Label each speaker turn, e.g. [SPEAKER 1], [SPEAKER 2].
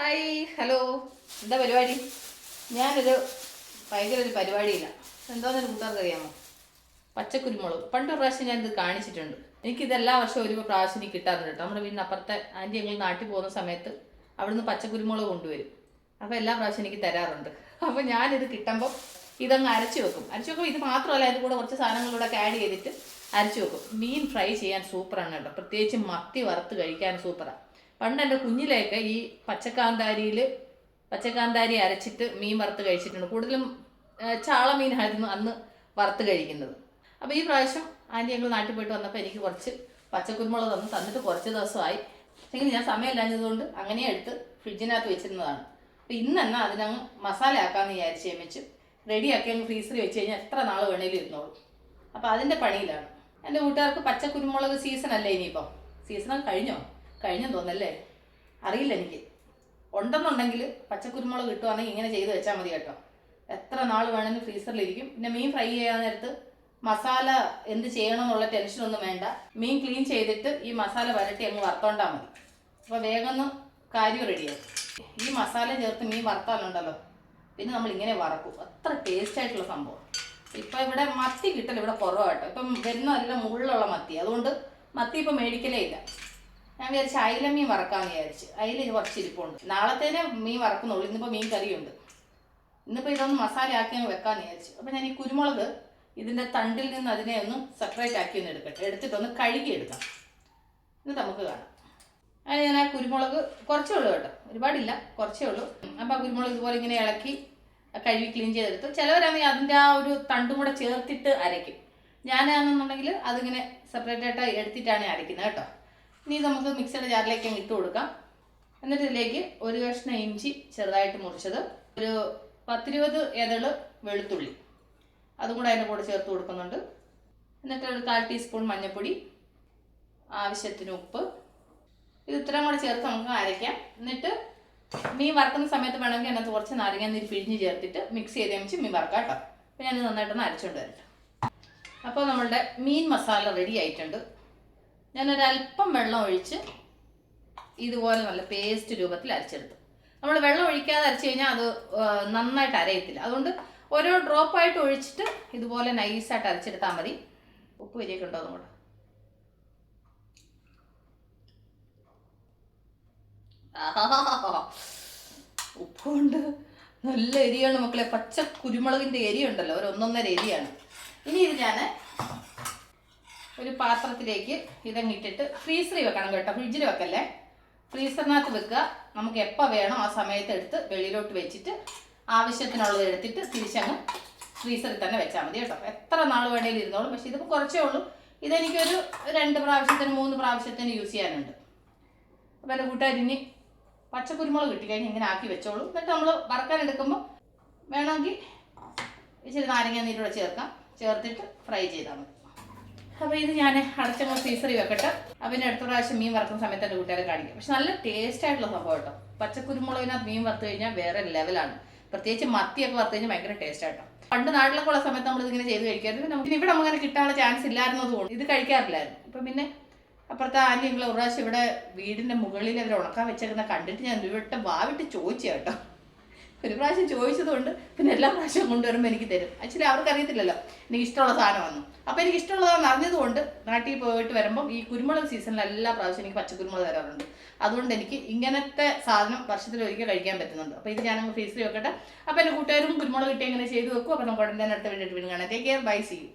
[SPEAKER 1] Hi hello. എന്താ പരിപാടി? ഞാനൊരു ഭയങ്കര ഒരു പരിപാടിയില്ല. എന്താണെന്ന് കൂട്ടുകാർക്ക് അറിയാമോ പച്ചക്കുരുമുളക്. പണ്ട് പ്രാവശ്യം ഞാനിത് കാണിച്ചിട്ടുണ്ട്. എനിക്കിത് എല്ലാ വർഷവും ഒരു പ്രാവശ്യം എനിക്ക് കിട്ടാറുണ്ട് കേട്ടോ. നമ്മുടെ വീടിന് അപ്പുറത്തെ ആന്റി ഞങ്ങൾ നാട്ടിൽ പോകുന്ന സമയത്ത് അവിടുന്ന് പച്ചക്കുരുമുളക് കൊണ്ടുവരും. അപ്പോൾ എല്ലാ പ്രാവശ്യം എനിക്ക് തരാറുണ്ട്. അപ്പോൾ ഞാനിത് കിട്ടുമ്പോൾ ഇതങ്ങ് അരച്ച് വെക്കും. അരച്ച് വെക്കുമ്പോൾ ഇത് മാത്രമല്ല അതിന്റെ കൂടെ കുറച്ച് സാധനങ്ങളൂടെ ആഡ് ചെയ്തിട്ട് അരച്ച് വെക്കും. മീൻ ഫ്രൈ ചെയ്യാൻ സൂപ്പറാണ് കേട്ടോ. പ്രത്യേകിച്ച് മത്തി വറുത്ത് കഴിക്കാൻ സൂപ്പറാണ് പണ്ട് എന്റെ കുഞ്ഞിലേക്ക് ഈ പച്ചക്കാന്താരിയിൽ പച്ചക്കാന്താരി അരച്ചിട്ട് മീൻ വറുത്ത് കഴിച്ചിട്ടുണ്ട്. കൂടുതലും ചാള മീനായിരുന്നു അന്ന് വറുത്ത് കഴിക്കുന്നത്. അപ്പോൾ ഈ പ്രാവശ്യം ആന്റി ഞങ്ങൾ നാട്ടിൽ പോയിട്ട് വന്നപ്പോൾ എനിക്ക് കുറച്ച് പച്ചക്കുരുമുളക് തന്നു. തന്നിട്ട് കുറച്ച് ദിവസമായി. പക്ഷേ ഞാൻ സമയമില്ലാഞ്ഞതുകൊണ്ട് അങ്ങനെ എടുത്ത് ഫ്രിഡ്ജിനകത്ത് വെച്ചിരുന്നതാണ്. അപ്പോൾ ഇന്ന് തന്നെ അതിനങ്ങ് മസാല ആക്കാമെന്ന് വിചാരിച്ച് വെച്ച് റെഡിയാക്കി അങ്ങ് ഫ്രീസറിൽ വെച്ച് കഴിഞ്ഞാൽ എത്ര നാൾ വേണേലും ഇരുന്നോളൂ. അപ്പോൾ അതിന്റെ പണിയിലാണ്. എന്റെ കൂട്ടുകാർക്ക് പച്ചക്കുരുമുളക് സീസൺ അല്ലേ ഇനിയിപ്പം? സീസൺ കഴിഞ്ഞോ? കഴിഞ്ഞെന്ന് തോന്നല്ലേ അറിയില്ല എനിക്ക്. ഉണ്ടെന്നുണ്ടെങ്കിൽ പച്ചക്കുരുമുളക് കിട്ടുവാണെങ്കിൽ ഇങ്ങനെ ചെയ്ത് വെച്ചാൽ മതി കേട്ടോ. എത്ര നാൾ വേണമെങ്കിലും ഫ്രീസറിലിരിക്കും. പിന്നെ മീൻ ഫ്രൈ ചെയ്യാൻ നേരത്ത് മസാല എന്ത് ചെയ്യണം എന്നുള്ള ടെൻഷനൊന്നും വേണ്ട. മീൻ ക്ലീൻ ചെയ്തിട്ട് ഈ മസാല വരട്ടി അങ്ങ് വറുത്തോണ്ടാൽ മതി. അപ്പോൾ വേഗം ഒന്ന് കാര്യം റെഡിയാവും ഈ മസാല ചേർത്ത് മീൻ വറുത്താലുണ്ടല്ലോ. പിന്നെ നമ്മൾ ഇങ്ങനെ വറക്കും. അത്ര ടേസ്റ്റ് ആയിട്ടുള്ള സംഭവം. ഇപ്പൊ ഇവിടെ മത്തി കിട്ടൽ ഇവിടെ കുറവാട്ടോ ഇപ്പം വരുന്നതെല്ലാം മുകളിലുള്ള മത്തി. അതുകൊണ്ട് മത്തി ഇപ്പം മേടിക്കലേ ഇല്ല. ഞാൻ വിചാരിച്ചു അയില മീൻ വറക്കാന്ന് വിചാരിച്ചു. അയില ഇത് കുറച്ച് ഇരിപ്പുണ്ട്. നാളത്തേനെ മീൻ വറക്കുന്നുള്ളൂ. ഇന്നിപ്പോൾ മീൻ കറിയുണ്ട്. ഇന്നിപ്പോൾ ഇതൊന്ന് മസാല ആക്കി അങ്ങ് വെക്കാമെന്ന് വിചാരിച്ചു. അപ്പം ഞാൻ ഈ കുരുമുളക് ഇതിന്റെ തണ്ടിൽ നിന്ന് അതിനെ ഒന്ന് സെപ്പറേറ്റ് ആക്കി ഒന്ന് എടുക്കട്ടെ. എടുത്തിട്ടൊന്ന് കഴുകി എടുക്കാം. എന്നിട്ട് നമുക്ക് കാണാം. അതിന് ഞാൻ ആ കുരുമുളക് കുറച്ചേ ഉള്ളൂ കേട്ടോ. ഒരുപാടില്ല കുറച്ചേ ഉള്ളൂ. അപ്പോൾ ആ കുരുമുളക് ഇതുപോലെ ഇങ്ങനെ ഇളക്കി കഴുകി ക്ലീൻ ചെയ്തെടുത്തു. ചിലവരാണെങ്കിൽ അതിന്റെ ആ ഒരു തണ്ടും കൂടെ ചേർത്തിട്ട് അരയ്ക്കും. ഞാനാണെന്നുണ്ടെങ്കിൽ അതിങ്ങനെ സെപ്പറേറ്റ് ആയിട്ട് എടുത്തിട്ടാണ് അരയ്ക്കുന്നത് കേട്ടോ. ഇനി നമുക്ക് മിക്സിയുടെ ജാറിലേക്ക് അങ്ങ് ഇട്ട് കൊടുക്കാം. എന്നിട്ട് ഇതിലേക്ക് ഒരു കഷ്ണം ഇഞ്ചി ചെറുതായിട്ട് മുറിച്ചത്. ഒരു പത്തിരുപത് ഇതൾ വെളുത്തുള്ളി. അതും കൂടെ അതിന്റെ കൂടെ ചേർത്ത് കൊടുക്കുന്നുണ്ട്. എന്നിട്ട് ഒരു കാൽ ടീസ്പൂൺ മഞ്ഞൾപ്പൊടി ആവശ്യത്തിന് ഉപ്പ്. ഇത് ഇത്രയും കൂടെ ചേർത്ത് നമുക്ക് അരയ്ക്കാം. എന്നിട്ട് മീൻ വറുക്കുന്ന സമയത്ത് വേണമെങ്കിൽ അതിനകത്ത് കുറച്ച് നാരങ്ങ നീര് പിഴിഞ്ഞ് ചേർത്തിട്ട് മിക്സ് ചെയ്ത് വെച്ച് മീൻ വറക്കാം കേട്ടോ. അപ്പോൾ ഞാൻ നന്നായിട്ടൊന്ന് അരച്ചുകൊണ്ട് വരട്ടെ. അപ്പോൾ നമ്മളുടെ മീൻ മസാല റെഡി ആയിട്ടുണ്ട്. ഞാനൊരല്പം വെള്ളം ഒഴിച്ച് ഇതുപോലെ നല്ല പേസ്റ്റ് രൂപത്തിൽ അരച്ചെടുത്തു. നമ്മൾ വെള്ളം ഒഴിക്കാതെ അരച്ച് കഴിഞ്ഞാൽ അത് നന്നായിട്ട് അരയത്തില്ല. അതുകൊണ്ട് ഓരോ ഡ്രോപ്പായിട്ട് ഒഴിച്ചിട്ട് ഇതുപോലെ നൈസായിട്ട് അരച്ചെടുത്താൽ മതി. ഉപ്പ് വരിയൊക്കെ ഉണ്ടോ അതുകൊണ്ട് ഉപ്പുണ്ട്. നല്ല എരിയാണ് മക്കളെ. പച്ച കുരുമുളകിന്റെ എരിയുണ്ടല്ലോ. ഒരു ഒന്നൊന്നര എരിയാണ്. ഇനി ഇത് ഞാൻ ഒരു പാത്രത്തിലേക്ക് ഇതങ്ങ് ഇട്ടിട്ട് ഫ്രീസറിൽ വെക്കണം കേട്ടോ. ഫ്രിഡ്ജിൽ വെക്കല്ലേ? ഫ്രീസറിനകത്ത് വെക്കുക. നമുക്ക് എപ്പോൾ വേണോ ആ സമയത്ത് എടുത്ത് വെളിയിലോട്ട് വെച്ചിട്ട് ആവശ്യത്തിനുള്ളത് എടുത്തിട്ട് തിരിച്ചങ്ങ് ഫ്രീസറിൽ തന്നെ വെച്ചാൽ മതി കേട്ടോ. എത്ര നാൾ വേണേലും ഇരുന്നോളും. പക്ഷെ ഇതിപ്പോൾ കുറച്ചേ ഉള്ളൂ. ഇതെനിക്കൊരു രണ്ട് പ്രാവശ്യത്തിന് മൂന്ന് പ്രാവശ്യത്തിന് യൂസ് ചെയ്യാനുണ്ട്. അപ്പോൾ എന്റെ കൂട്ടുകാരിനി പച്ചക്കുരുമുളക് കിട്ടിക്കഴിഞ്ഞ് ഇങ്ങനെ ആക്കി വെച്ചോളൂ. എന്നിട്ട് നമ്മൾ വറക്കാൻ എടുക്കുമ്പോൾ വേണമെങ്കിൽ ഇച്ചിരി നാരങ്ങ നീരൂടെ ചേർക്കാം. ചേർത്തിട്ട് ഫ്രൈ ചെയ്താൽ മതി. അപ്പോൾ ഇത് ഞാൻ അടച്ച സീസറി വെക്കട്ടെ. പിന്നെ അടുത്ത പ്രാവശ്യം മീൻ വറുക്കുന്ന സമയത്ത് എന്റെ കൂട്ടുകാരെ കാണിക്കും. പക്ഷെ നല്ല ടേസ്റ്റ് ആയിട്ടുള്ള സംഭവം കേട്ടോ. പച്ചക്കുരുമുളകിനകത്ത് മീൻ വറുത്തു കഴിഞ്ഞാൽ വേറെ ലെവലാണ് പ്രത്യേകിച്ച് മത്തിയൊക്കെ വറുത്ത് കഴിഞ്ഞാൽ ഭയങ്കര ടേസ്റ്റ് ആട്ടോ. പണ്ട് നാട്ടിലൊക്കെ ഉള്ള സമയത്ത് നമ്മൾ ഇതിങ്ങനെ ചെയ്ത് കഴിക്കാറുണ്ട്. നമുക്ക് ഇവിടെ അങ്ങനെ കിട്ടാനുള്ള ചാൻസ് ഇല്ലായിരുന്നത് കൊണ്ട് ഇത് കഴിക്കാറില്ലായിരുന്നു. ഇപ്പൊ പിന്നെ അപ്പുറത്തെ ആന്റി ഞങ്ങൾ ഒരു പ്രാവശ്യം ഇവിടെ വീടിന്റെ മുകളിൽ അവർ ഉണക്കാൻ വെച്ചേക്കുന്ന കണ്ടിട്ട് ഞാൻ ഇവിടെ വാവിട്ട് ചോദിച്ചു കേട്ടോ. ഒരു പ്രാവശ്യം ചോദിച്ചതുകൊണ്ട് പിന്നെ എല്ലാ പ്രാവശ്യവും കൊണ്ടുവരുമ്പോൾ എനിക്ക് തരും. ആക്ച്വലി അവർക്ക് അറിയത്തില്ലല്ലോ എനിക്ക് ഇഷ്ടമുള്ള സാധനമാണ് അപ്പോൾ എനിക്ക് ഇഷ്ടമുള്ളതാണെന്ന് അറിഞ്ഞതുകൊണ്ട് നാട്ടിൽ പോയിട്ട് വരുമ്പോൾ ഈ കുരുമുളക് സീസണിൽ എല്ലാ പ്രാവശ്യം എനിക്ക് പച്ചക്കുരുമുളക് തരാറുണ്ട്. അതുകൊണ്ട് എനിക്ക് ഇങ്ങനത്തെ സാധനം വർഷത്തിൽ ഒരിക്കൽ കഴിക്കാൻ പറ്റുന്നുണ്ട്. അപ്പോൾ ഇത് ഞാനങ്ങ് ഫ്രീസറിൽ വെക്കട്ടെ. അപ്പോൾ എന്റെ കൂട്ടുകാരും കുരുമുളക് കിട്ടി എങ്ങനെ ചെയ്ത് വെക്കും. അപ്പോൾ നമുക്ക് ഉടനെ അടുത്ത വേണ്ടിയിട്ട് വീണ്ടും കാണാം. Take care bye see you